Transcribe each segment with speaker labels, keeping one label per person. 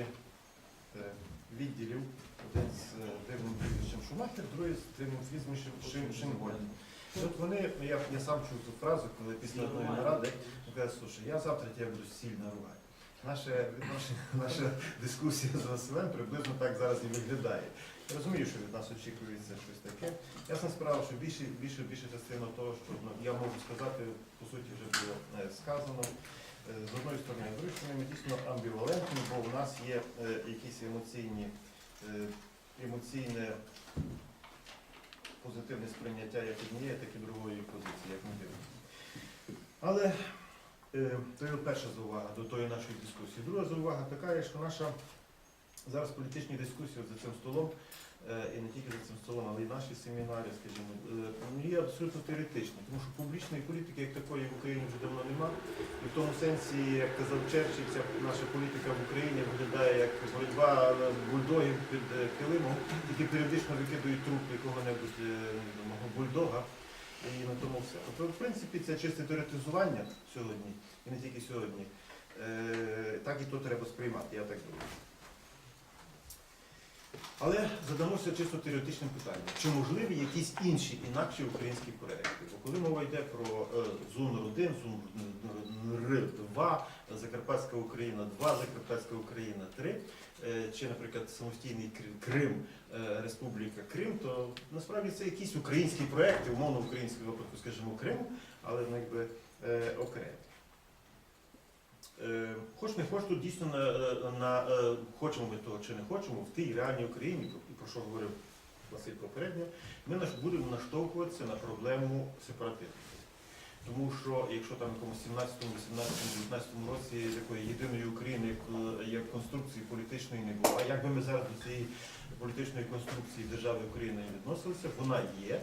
Speaker 1: е, відділів, один з е, дивним прізвищем Шумахер, другий з дивним прізвищем Шим, Шимгольд. От вони, я, я сам чув цю фразу, коли після одної наради каже, слушай, я завтра тебе буду сильно рвати. Наша, відношення, наша дискусія з Василем приблизно так зараз і виглядає. Я розумію, що від нас очікується щось таке. Ясна справа, що більше, більше, більше частина того, що ну, я можу сказати, по суті, вже було е, сказано. Е, З одної сторони, з іншої ми дійсно амбівалентні, бо у нас є е, якісь емоційні, е, емоційне позитивне сприйняття як однієї, так і другої позиції, як ми дивимося. Але е, то перша заувага до тої нашої дискусії. Друга заувага така, є, що наша зараз політичні дискусії за цим столом, і не тільки за цим столом, але й наші семінари, скажімо, е, ну, є абсолютно теоретичні, тому що публічної політики як такої в Україні вже давно нема. І в тому сенсі, як казав Черчилль, ця наша політика в Україні виглядає як боротьба бульдогів під е, килимом, які періодично викидують труп якого-небудь е, бульдога. І на тому все. Тобто, в принципі, це чисте теоретизування сьогодні, і не тільки сьогодні. Е, так і то треба сприймати, я так думаю. Але задамося чисто теоретичним питанням. Чи можливі якісь інші інакші українські проекти? Бо коли мова йде про ЗУНР 1, ЗУНР 2, Закарпатська Україна 2, Закарпатська Україна 3, е, чи, наприклад, самостійний Кри- Крим, е, Республіка Крим, то насправді це якісь українські проекти, умовно українського випадку, скажімо, Крим, але ну, якби е, окремо. Е, Хоч не хоч тут дійсно на, на, е, хочемо ми того чи не хочемо, в тій реальній Україні, про що говорив Василь попередньо, ми будемо наштовхуватися на проблему сепаратизму. Тому що якщо там якомусь 17, 18, 19 році такої єдиної України як, як конструкції політичної не було, а як би ми зараз до цієї політичної конструкції держави України відносилися, вона є.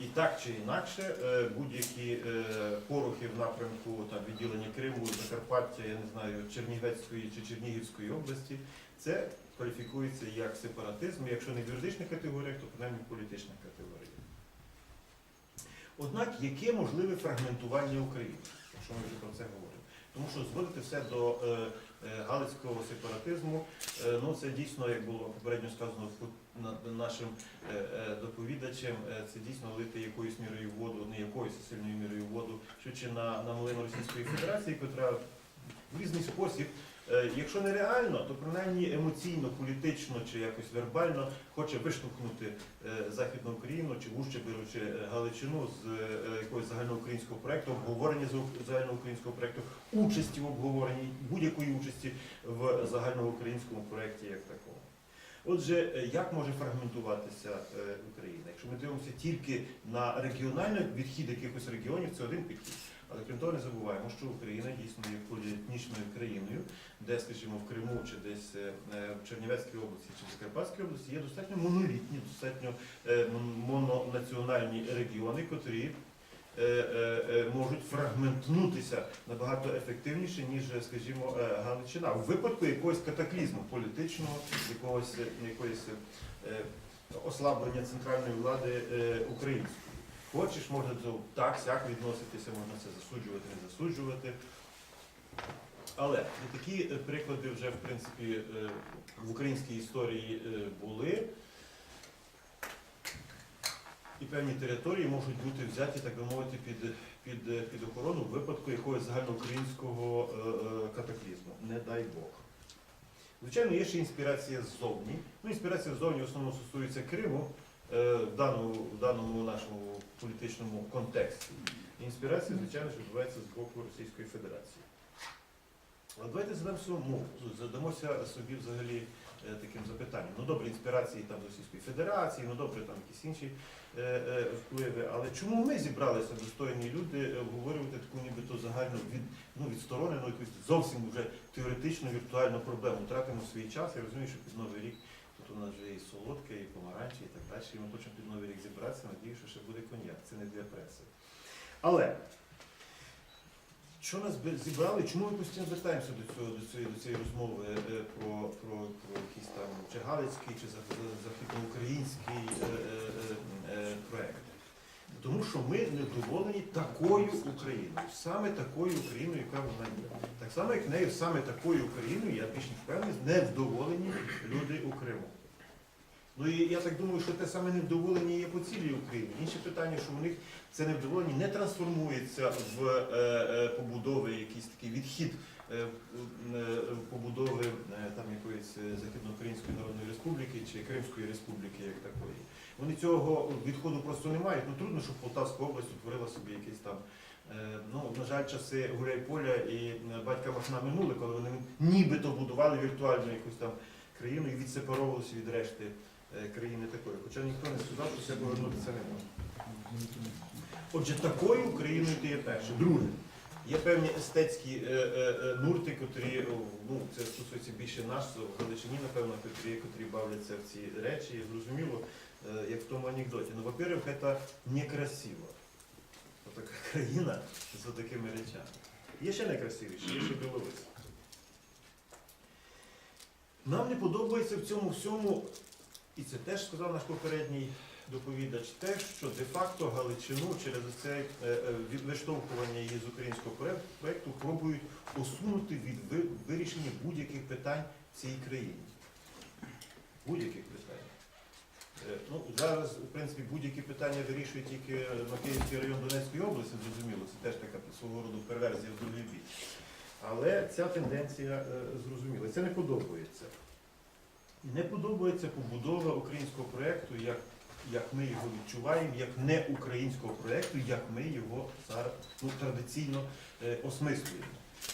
Speaker 1: І так чи інакше, е, будь-які е, порухи в напрямку там, відділення Криму, Закарпаття, я не знаю, Чернігівської чи Чернігівської області, це кваліфікується як сепаратизм, якщо не в юридичних категоріях, то принаймні в політичних категоріях. Однак, яке можливе фрагментування України, якщо ми вже про це говоримо? Тому що зводити все до е, галицького сепаратизму, е, ну це дійсно, як було попередньо сказано нашим е, е, доповідачем, е, це дійсно лити якоюсь мірою воду, не якоюсь сильною мірою воду, швидше на, на малину Російської Федерації, яка в різний спосіб, е, якщо не реально, то принаймні емоційно, політично чи якось вербально хоче виштовхнути е, Західну Україну чи вужче беручи е, Галичину з е, якогось загальноукраїнського проєкту, обговорення загальноукраїнського проєкту, участі в обговоренні, будь-якої участі в загальноукраїнському проєкті як такому. Отже, е, як може фрагментуватися е, Україна? Якщо ми дивимося тільки на регіональний відхід якихось регіонів, це один підхід. Але крім того, не забуваємо, що Україна дійсно є поліетнічною країною, де, скажімо, в Криму чи десь е, е, в Чернівецькій області чи в Закарпатській області є достатньо монолітні, достатньо е, мононаціональні регіони, котрі можуть фрагментнутися набагато ефективніше, ніж, скажімо, Галичина. У випадку якогось катаклізму політичного, якогось якоїсь ослаблення центральної влади української. Хочеш, можна так, сяк відноситися, можна це засуджувати, не засуджувати. Але такі е, приклади вже в принципі е, в українській історії е, були. І певні території можуть бути взяті, так би мовити, під, під, під охорону в випадку якогось загальноукраїнського катаклізму. Не дай Бог. Звичайно, є ще інспірація ззовні. Ну, інспірація ззовні в основному стосується Криму в даному, в даному нашому політичному контексті. Інспірація, звичайно, що відбувається з боку Російської Федерації. Але давайте задамося, ну, задамося собі взагалі е, таким запитанням. Ну добре, інспірації там з Російської Федерації, ну добре, там якісь інші е, е, впливи. Але чому ми зібралися достойні люди е, обговорювати таку нібито загальну від, ну, відсторонену, якусь зовсім вже теоретичну віртуальну проблему? Тратимо свій час. Я розумію, що під Новий рік тут у нас вже і солодке, і помаранчі, і так далі. І ми хочемо під Новий рік зібратися. Надію, що ще буде коньяк. Це не для преси. Але що нас зібрали? Чому ми постійно звертаємося до цього, до цієї, до цієї розмови е, про, про, про якийсь там чи Галицький, чи за- за- західноукраїнський е, Тому що ми недоволені такою Україною, саме такою Україною, яка вона є. Так само, як нею, саме такою Україною, я більш ніж впевнений, невдоволені люди у Криму. Ну і я так думаю, що те саме невдоволення є по цілій Україні. Інше питання, що у них це невдоволення не трансформується в е, е, побудови, якийсь такий відхід побудови е, там якоїсь е, Західноукраїнської Народної Республіки чи Кримської Республіки як такої. Вони цього відходу просто не мають. Ну трудно, щоб Полтавська область утворила собі якийсь там. е, Ну, на жаль, часи Гуляйполя і е, батька Махна минули, коли вони нібито будували віртуальну якусь там країну і відсепаровувалися від решти е, країни такої. Хоча ніхто не сказав, що це повернутися не може. Отже, такою Україною ти є перше. Друге, є певні естетські е, е, е, нурти, котрі, ну, це стосується більше нас, в Галичині, напевно, котрі, котрі бавляться в ці речі. І зрозуміло, е, як в тому анекдоті. Ну, во-первых, це некрасиво. Така країна з такими речами. Є ще некрасивіші, є ще Білорусь. Нам не подобається в цьому всьому, і це теж сказав наш попередній доповідач, те, що де-факто Галичину через це е, е, виштовхування її з українського проекту пробують усунути від вирішення будь-яких питань в цій країні. Будь-яких питань. Е, Ну, зараз, в принципі, будь-які питання вирішує тільки Макеївський район Донецької області, зрозуміло, це теж така свого роду перверзія в другий бік. Але ця тенденція зрозуміла. Це не подобається. Не подобається побудова українського проєкту, як, як ми його відчуваємо, як не українського проєкту, як ми його зараз ну, традиційно е, осмислюємо.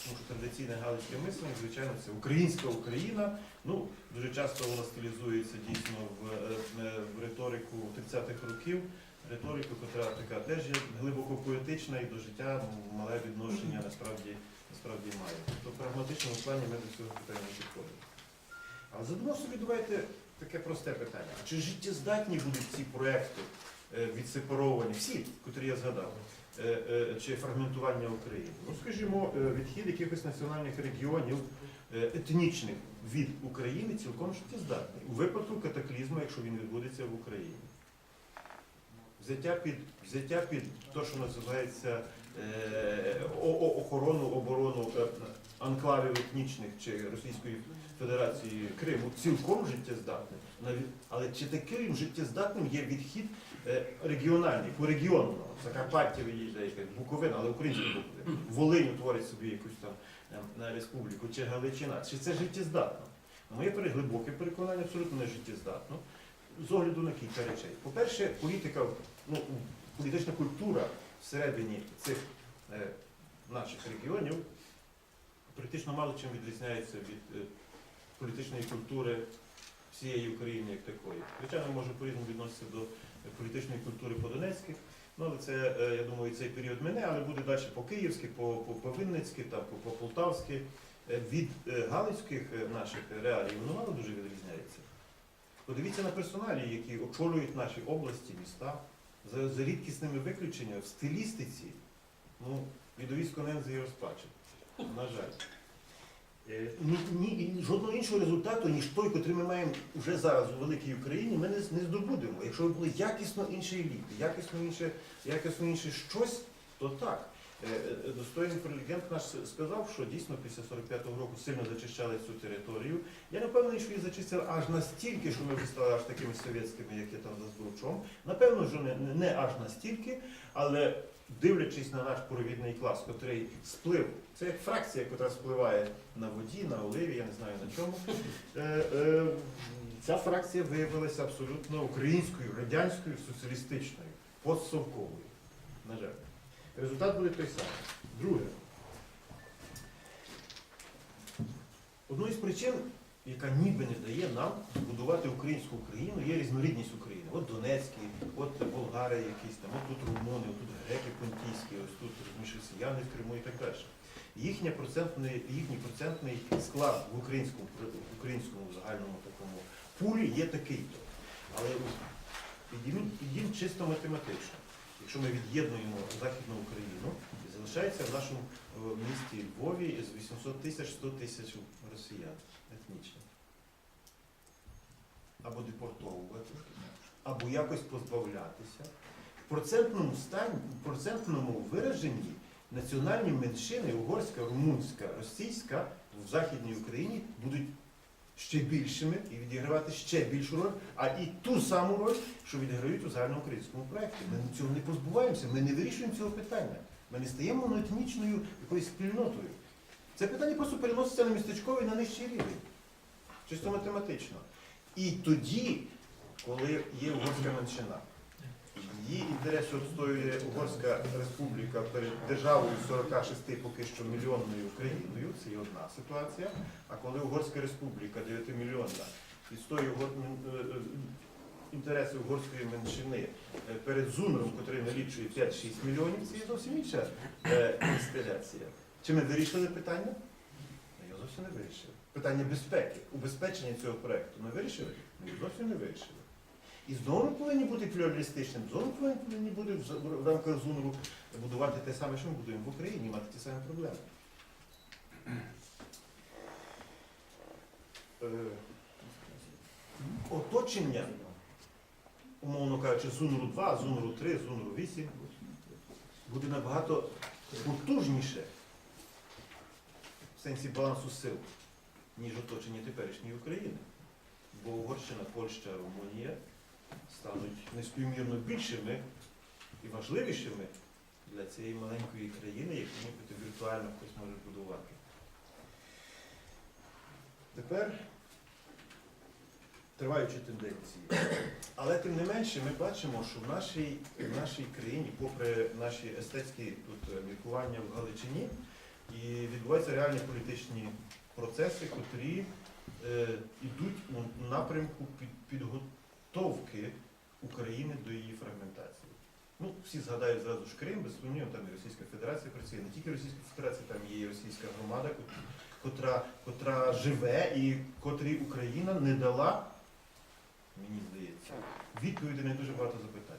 Speaker 1: Тому що традиційне галицьке мислення, звичайно, це українська Україна. Ну, дуже часто вона стилізується дійсно в, е, е, в риторику 30-х років. Риторику, яка така теж є глибоко поетична і до життя ну, мале відношення насправді, насправді має. Тобто в прагматичному плані ми до цього питання підходимо. Але задумав собі, давайте таке просте питання. Чи життєздатні будуть ці проекти е, відсепаровані, всі, котрі я згадав, е, е, чи фрагментування України? Ну, скажімо, відхід якихось національних регіонів етнічних від України цілком життєздатний. У випадку катаклізму, якщо він відбудеться в Україні. Взяття під, взяття під те, що називається е, охорону, оборону анклавів етнічних чи Російської Федерації Криму цілком життєздатним. Але чи таким життєздатним є відхід е, регіональний, по регіону? Закарпаття виїжджає, якась Буковина, але українська Буковина. Волинь утворить собі якусь там е, на республіку, чи Галичина. Чи це життєздатно? Моє переглибоке переконання абсолютно не життєздатно. З огляду на кілька речей. По-перше, політика, ну, політична культура всередині цих е, наших регіонів практично мало чим відрізняється від е, політичної культури всієї України як такої. Звичайно, може по-різному відноситися до політичної культури по-донецьких, ну, але це, е, я думаю, цей період мене, але буде далі по-київськи, по, по, по-винницьки, та по, по-полтавськи. Е, Від е, галицьких наших реалій воно мало дуже відрізняється. Подивіться на персоналі, які очолюють наші області, міста, за, за рідкісними виключеннями в стилістиці, ну, відовісько нензи і розпаче. На жаль. Е, Ні, ні, жодного іншого результату, ніж той, який ми маємо вже зараз у великій Україні, ми не, не здобудемо. Якщо б були якісно інші еліти, якісно інше, якісно інше щось, то так. Е, е, Достойний прелегент наш сказав, що дійсно після 45-го року сильно зачищали цю територію. Я не впевнений, що її зачистили аж настільки, що ми стали аж такими совєтськими, як є там за Збручом. Напевно, що не, не- аж настільки, але дивлячись на наш провідний клас, котрий сплив, це як фракція, яка спливає на воді, на оливі, я не знаю на чому. Е, е, ця фракція виявилася абсолютно українською, радянською, соціалістичною, постсовковою. На жаль. Результат буде той самий. Друге. Одною з причин, яка ніби не дає нам будувати українську Україну, є різнорідність України. От Донецькі, от болгари якісь там, от тут румуни, от тут греки понтійські, ось тут росіяни в Криму і так далі. Їхня процентний, їхній процентний склад в українському, в українському загальному такому пулі є такий-то. Але підіймемо підійм чисто математично. Якщо ми від'єднуємо Західну Україну, залишається в нашому е, місті Львові з 800 тисяч 100 тисяч росіян етнічних. Або депортовувати, або якось позбавлятися. процентному стані, в процентному вираженні національні меншини угорська, румунська, російська в Західній Україні будуть ще більшими і відігравати ще більшу роль, а і ту саму роль, що відіграють у загальноукраїнському проєкті. Ми цього не позбуваємося, ми не вирішуємо цього питання. Ми не стаємо етнічною якоюсь спільнотою. Це питання просто переноситься на містечковий на нижчий рівень. Чисто математично. І тоді, коли є угорська меншина, її інтереси відстоює Угорська республіка перед державою 46 поки що мільйонною Україною, це є одна ситуація. А коли Угорська республіка 9 мільйонна відстоює угор- м, е, е, інтереси угорської меншини е, перед Зунером, який налічує 5-6 мільйонів, це є зовсім інша інсталяція. Чи ми вирішили питання? Його зовсім не вирішили. Питання безпеки, убезпечення цього проєкту ми вирішили? Ми зовсім не вирішили. І знову повинні бути плюралістичним, повинні- повинні бути в, рамках ЗУНРу будувати те саме, що ми будуємо в Україні, мати ті самі проблеми. Е, Оточення, умовно кажучи, ЗУНРу 2, ЗУНРу 3, ЗУНРу 8 буде набагато потужніше в сенсі балансу сил, ніж оточення теперішньої України. Бо Угорщина, Польща, Румунія стануть неспівмірно більшими і важливішими для цієї маленької країни, яку нібито віртуально хтось може будувати. Тепер триваючі тенденції. Але тим не менше ми бачимо, що в нашій, в нашій країні, попри наші естетські тут е, міркування в Галичині, і відбуваються реальні політичні процеси, котрі е, йдуть у напрямку під, України до її фрагментації. Ну, всі згадають зразу ж Крим, без сумніву, там і Російська Федерація працює, не тільки Російська Федерація, там є і російська громада, котра, котра живе і котрій Україна не дала, мені здається, відповіді на дуже багато запитань.